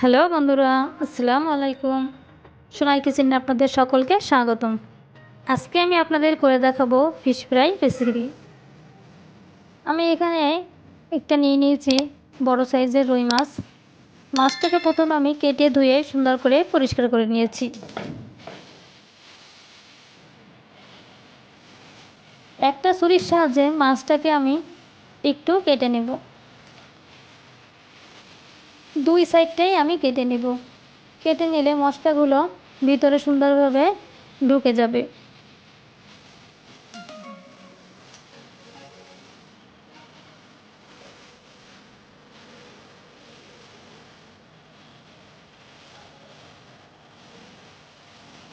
Hello বন্ধুরা, আসসালামু আলাইকুম। সোনাই কিচেনে আপনাদের সকলকে স্বাগতম। আজকে আমি আপনাদের করে দেখাবো ফিশ ফ্রাই রেসিপি আমি এখানে একটা নিয়ে নিয়েছি বড় সাইজের রুই মাছ। মাছটাকে প্রথম আমি কেটে ধুয়ে সুন্দর করে পরিষ্কার করে নিয়েছি। একটা ছুরির সাহায্যে মাছটাকে আমি একটু কেটে নেব। দুই সাইডটাই আমি কেটে নেব। কেটে নিলে মশলাগুলো ভিতরে সুন্দরভাবে ঢুকে যাবে।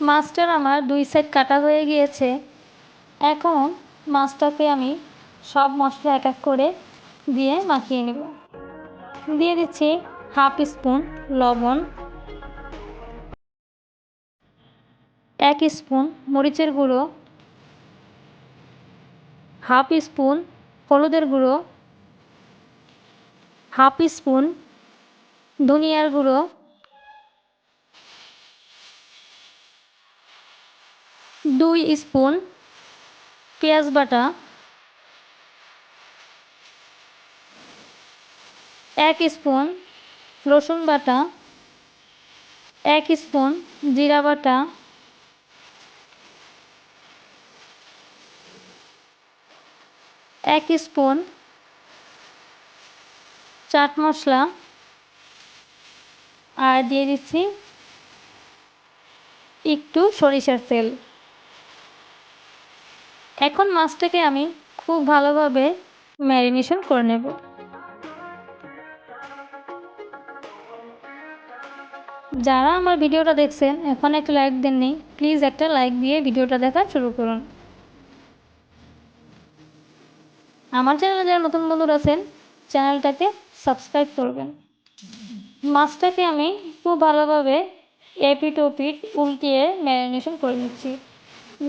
মাছটার আমার দুই সাইড কাটা হয়ে গিয়েছে। এখন মাছটাকে আমি সব মশলা এক এক করে দিয়ে মাখিয়ে নেব। দিয়ে দিচ্ছি হাফ স্পুন লবণ। এক স্পুন মরিচের গুঁড়ো। হাফ স্পুন হলুদের গুঁড়ো। হাফ স্পুন ধনিয়ার গুঁড়ো। দুই স্পুন পেঁয়াজ বাটা। এক স্পুন রসুন বাটা, এক স্পুন জিরা বাটা, এক স্পুন চাট মশলা, আর দিয়ে দিচ্ছি একটু সরিষার তেল। এখন মাছটাকে আমি খুব ভালোভাবে ম্যারিনেশন করে নেব। যারা আমার ভিডিওটা দেখছেন, এখন একটা লাইক দেননি প্লিজ একটা লাইক দিয়ে ভিডিওটা দেখা শুরু করুন। আমার চ্যানেলে যারা নতুন বন্ধুরা আছেন, চ্যানেলটাকে সাবস্ক্রাইব করবেন। মাছটাকে আমি খুব ভালোভাবে এপিট ওপিট উল্টিয়ে ম্যারিনেশন করে নিচ্ছি।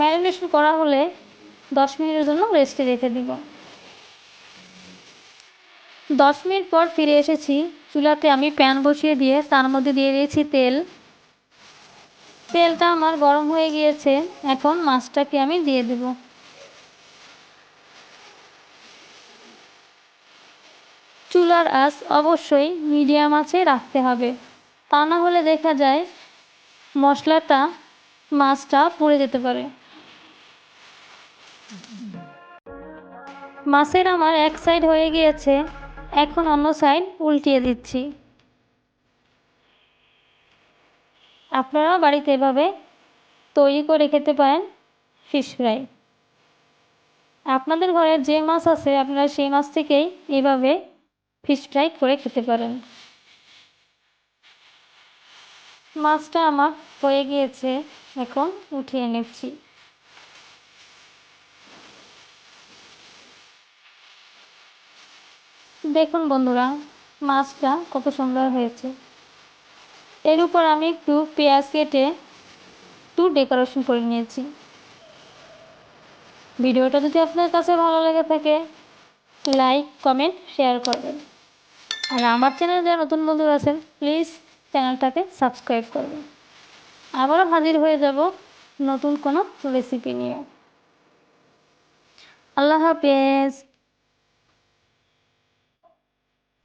ম্যারিনেশন করা হলে দশ মিনিটের জন্য রেস্টে রেখে দিব। দশ মিনিট পর ফিরে এসেছি চুলাতে আমি প্যান বসিয়ে দিয়ে তার মধ্যে দিয়ে দিয়েছি তেল। তেলটা আমার গরম হয়ে গিয়েছে, এখন মাছটাকে আমি দিয়ে দেব। চুলার আঁচ অবশ্যই মিডিয়াম আছে রাখতে হবে। তা না হলে দেখা যায় মশলাটা, মাছটা পুড়ে যেতে পারে। মাছের আমার এক সাইড হয়ে গিয়েছে। এখন অন্য সাইড উল্টিয়ে দিচ্ছি। আপনারাও বাড়িতে এভাবে তৈরি করে খেতে পারেন ফিশ ফ্রাই আপনাদের ঘরে যে মাছ আছে, আপনারা সেই মাছ থেকেই এভাবে ফিশ ফ্রাই করে খেতে পারেন। মাছটা আমার হয়ে গিয়েছে, এখন উঠিয়ে নিচ্ছি। দেখুন বন্ধুরা, মাছটা কত সুন্দর হয়েছে। এর উপর আমি একটু পেঁয়াজ কেটে একটু ডেকোরেশন করে নিয়েছি। ভিডিওটা যদি আপনার কাছে ভালো লেগে থাকে লাইক কমেন্ট শেয়ার করবেন। আর আমার চ্যানেলে যারা নতুন বন্ধু আছেন প্লিজ চ্যানেলটাকে সাবস্ক্রাইব করবেন। আবারও হাজির হয়ে যাব নতুন কোনো রেসিপি নিয়ে। আল্লাহ হাফেজ।